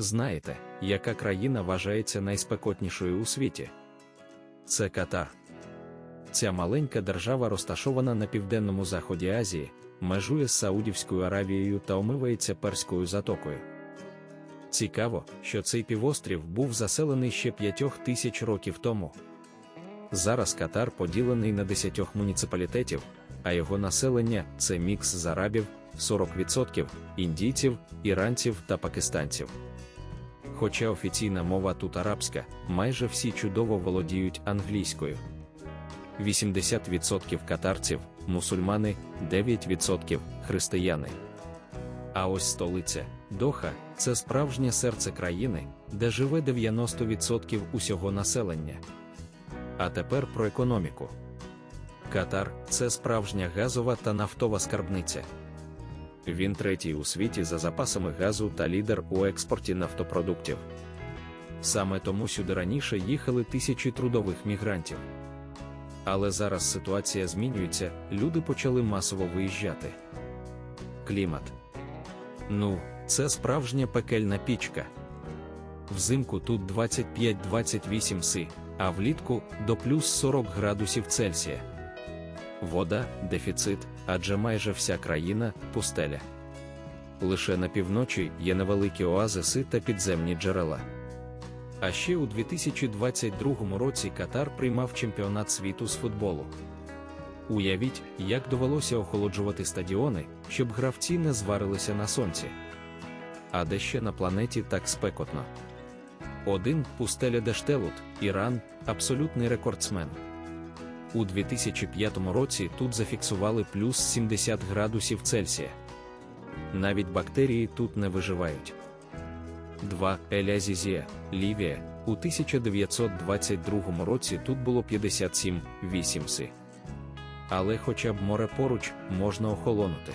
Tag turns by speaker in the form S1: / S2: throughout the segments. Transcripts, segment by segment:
S1: Знаєте, яка країна вважається найспекотнішою у світі? Це Катар. Ця маленька держава розташована на південному заході Азії, межує з Саудівською Аравією та омивається Перською затокою. Цікаво, що цей півострів був заселений ще п'ятьох тисяч років тому. Зараз Катар поділений на 10 муніципалітетів, а його населення це мікс з арабів 40%, індійців, іранців та пакистанців. Хоча офіційна мова тут арабська, майже всі чудово володіють англійською. 80% катарців, мусульмани, 9% християни. А ось столиця Доха це справжнє серце країни, де живе 90% усього населення. А тепер про економіку. Катар це справжня газова та нафтова скарбниця. Він третій у світі за запасами газу та лідер у експорті нафтопродуктів. Саме тому сюди раніше їхали тисячі трудових мігрантів. Але зараз ситуація змінюється, люди почали масово виїжджати. Клімат. Ну, це справжня пекельна пічка. Взимку тут 25-28 си, а влітку до плюс 40 градусів Цельсія. Вода дефіцит, адже майже вся країна пустеля. Лише на півночі є невеликі оазиси та підземні джерела. А ще у 2022 році Катар приймав чемпіонат світу з футболу. Уявіть, як довелося охолоджувати стадіони, щоб гравці не зварилися на сонці. А де ще на планеті так спекотно. Один пустеля Дештелут, Іран, абсолютний рекордсмен. У 2005 році тут зафіксували плюс 70 градусів Цельсія. Навіть бактерії тут не виживають. 2. Елязізія, Лівія. У 1922 році тут було 57 8 си. Але хоча б море поруч можна охолонути.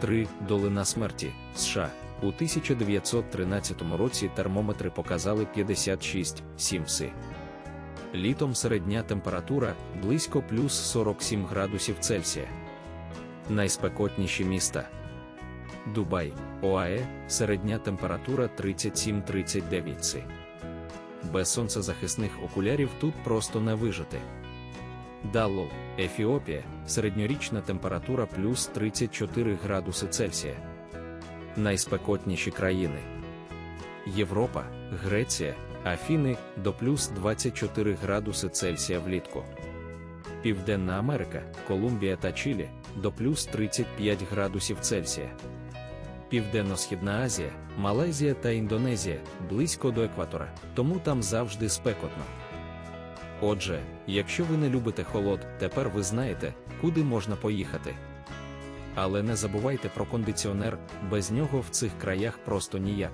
S1: 3. Долина смерті США. У 1913 році термометри показали 56 7 си. Літом середня температура близько плюс 47 градусів Цельсія. Найспекотніші міста. Дубай, ОАЕ, середня температура 37-39 си. Без сонцезахисних окулярів тут просто не вижити. Даллол, Ефіопія, середньорічна температура плюс 34 градуси Цельсія. Найспекотніші країни. Європа, Греція, Афіни до плюс 24 градуси Цельсія влітку. Південна Америка, Колумбія та Чилі до плюс 35 градусів Цельсія. Південно-Східна Азія, Малайзія та Індонезія близько до екватора, тому там завжди спекотно. Отже, якщо ви не любите холод, тепер ви знаєте, куди можна поїхати. Але не забувайте про кондиціонер, без нього в цих краях просто ніяк.